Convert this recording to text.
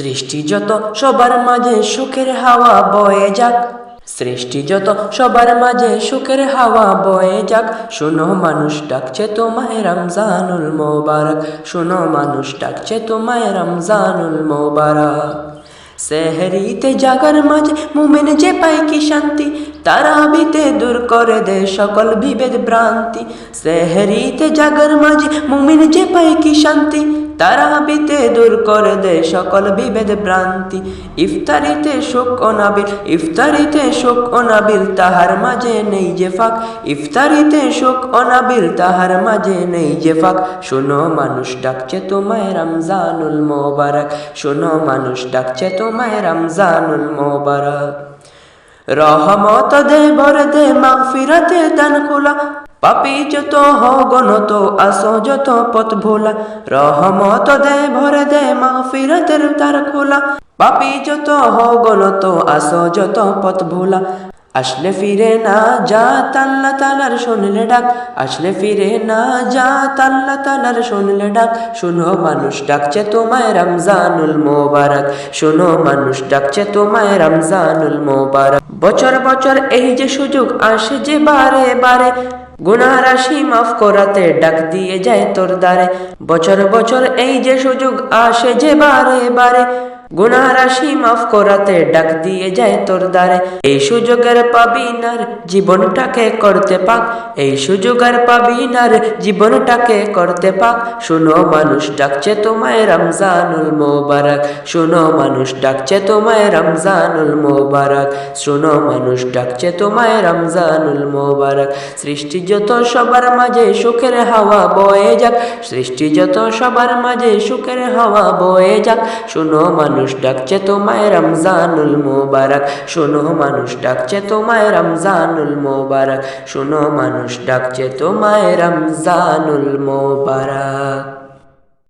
সৃষ্টি যত সবার মাঝে সুখের হাওয়া বয়ে যাক। সৃষ্টি যত সবার মাঝে সুখের হাওয়া বয়ে যাক। শোনো, মানুষ ডাকছে তোমায় রমজানুল মোবারক। শুনো, মানুষ ডাকছে তোমায় রমজানুল মোবারক। সেহরিতে জাগার মাঝে মুমেন যে পায় কি শান্তি তারাবিতে দূর করে দে সকল বিভেদ ভ্রান্তি। সেহরিতে জাগার মাঝে মুমিন যে পায় কি শান্তি তারাবিতে দূর করে দে সকল বিভেদ ভ্রান্তি। ইফতারিতে শোক অনাবিল ইফতারিতে শোক অনাবিল তাহার মাঝে নেই যে ফাঁক। ইফতারিতে শোক অনাবিল তাহার মাঝে নেই যে ফাঁক। শোনো মানুষ ডাকছে তোমায় রমজানুল মোবারক। শোনো মানুষ ডাকছে তোমায় রমজানুল মোবারক। রহমত দে বর দে মাগফিরাতে দান খোলা। পাপি যত হগনত আসো যত পথ ভোলা। রহমত দে, ভর দে, মাগফিরাতের তার খোলা। পাপি যত হগনত আসো যত পথ ভোলা। আসলে ফিরে না যা, তাল্লা তালার শুনলে ডাক। আসলে ফিরে না যা, তাল্লা তালার শুনলে ডাক। শুনো, মানুষ ডাকছে তোমায় রমজানুল মোবারক। শুনো, মানুষ ডাকছে তোমায় রমজানুল মোবারক। বছর বছর এই যে সুযোগ আসে যে বারে বারে গুনাহ রাশি মাফ করাতে ডাক দিয়ে যায় তোর দ্বারে। বছর বছর এই যে সুযোগ আসে যে বারে বারে। গুনাহ রাশি মাফ করাতে ডাক দিয়ে যায় তোর দ্বারে। এই সুযোগের পাবি নার, জীবনটাকে করতে পাক। এই সুযোগের পাবি নার, জীবনটাকে করতে পাক। শুনো মানুষ ডাকছে তোমায় রমজানুল মোবারক। শুনো মানুষ ডাকছে তোমায় রমজানুল মোবারক। শুনো মানুষ ডাকছে তোমায় রমজানুল মোবারক। সৃষ্টি যত সবার মাঝে সুখের হাওয়া বয়ে যাক। সৃষ্টি যত সবার মাঝে সুখের হাওয়া বয়ে যাক। শুনো মানুষ ডাকছে তোমায় রমজানুল মোবারক। শোনো, মানুষ ডাকছে তোমায় রমজানুল মোবারক। শোনো, মানুষ ডাকছে তোমায় রমজানুল মোবারক।